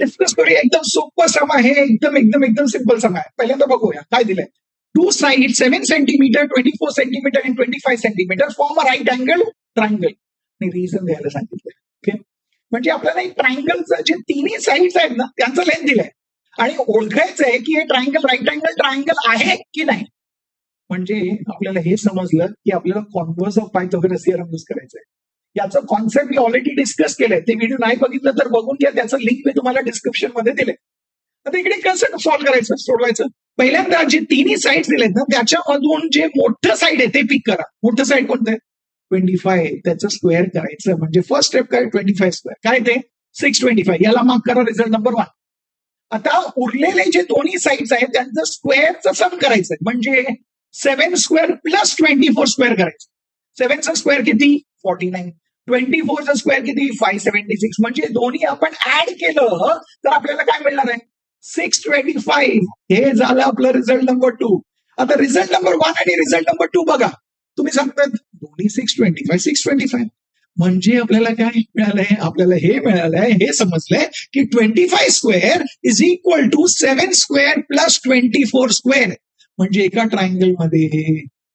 Discuss करूया. एकदम सोपं सम आहे एकदम एकदम एकदम सिंपल सम आहे. पहिल्यांदा बघूया. काय दिलंय? Two side seven centimetre twenty four centimetre and twenty five centimetre form a right angle triangle me reason द्यायला सांगितलं ओके म्हणजे आपल्याला एक ट्रायंगलचं जे तिन्ही साईड्स आहेत ना त्यांचं लेंथ दिलंय. आणि ओळखायचं आहे की हे ट्रायंगल राईट अँगल ट्रायंगल आहे की नाही? म्हणजे आपल्याला हे समजलं की आपल्याला converse of Pythagoras theorem use करायचं आहे याचं कॉन्सेप्ट मी ऑलरेडी डिस्कस केलंय. ते व्हिडिओ नाही बघितलं तर बघून घ्या. त्याचं लिंक मी तुम्हाला डिस्क्रिप्शनमध्ये दिले आता इकडे कसं सॉल्व्ह करायचं सोडवायचं. पहिल्यांदा जे तिन्ही साईड दिलेत ना त्याच्यामधून जे मोठं साईड आहे ते पिक करा. मोठं साईड कोणतं आहे? ट्वेंटी फाय त्याचं स्क्वेअर करायचं. म्हणजे फर्स्ट स्टेप काय? ट्वेंटी फाय स्क्वेअर काय ते? सिक्स ट्वेंटी फाय याला मार्क करा रिझल्ट नंबर वन आता उरलेले जे दोन्ही साईड्स आहेत त्यांचं स्क्वेअरचं सम म्हणजे करायचं म्हणजे seven square plus twenty four square करायचं सेव्हनचं स्क्वेअर किती? फॉर्टी नाईन ट्वेंटी फोरचं स्क्वेअर किती? फाय सेव्हन्टी सिक्स म्हणजे दोन्ही आपण ऍड केलं तर आपल्याला काय मिळणार आहे? सिक्स ट्वेंटी फाईव्ह हे झालं आपलं रिझल्ट नंबर टू आता रिझल्ट नंबर वन आणि रिझल्ट नंबर टू बघा. तुम्ही सांगतात दोन्ही six twenty five six twenty five म्हणजे आपल्याला काय मिळालंय? आपल्याला हे मिळालंय हे समजलंय की twenty five square is equal to seven square plus twenty four square म्हणजे एका ट्रायंगलमध्ये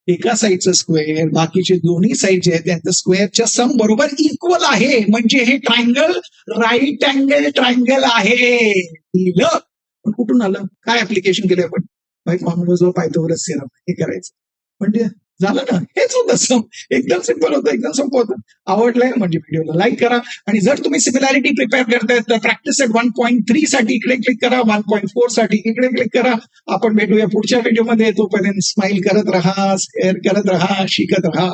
एका साईडचं स्क्वेअर बाकीचे दोन्ही साईड जे आहेत त्यांचं स्क्वेअरच्या सम बरोबर इक्वल आहे. म्हणजे हे ट्रायंगल राईट अँगल ट्रायंगल आहे. लिहिलं. पण कुठून आलं? काय ऍप्लिकेशन केलं आपण? कॉन्व्हर्स पायथोगरस सिरम हे करायचं. म्हणजे झालं ना हेच होतं सम एकदम सिंपल होतं एकदम सोपं होतं. आवडलंय म्हणजे व्हिडिओला लाईक करा. आणि जर तुम्ही सिमिलॅरिटी प्रिपेअर करताय तर practice eight one point three साठी इकडे क्लिक करा वन पॉईंट फोरसाठी इकडे क्लिक करा. आपण भेटूया पुढच्या व्हिडिओमध्ये तोपर्यंत स्माइल करत राहा शेअर करत राहा शिकत राहा.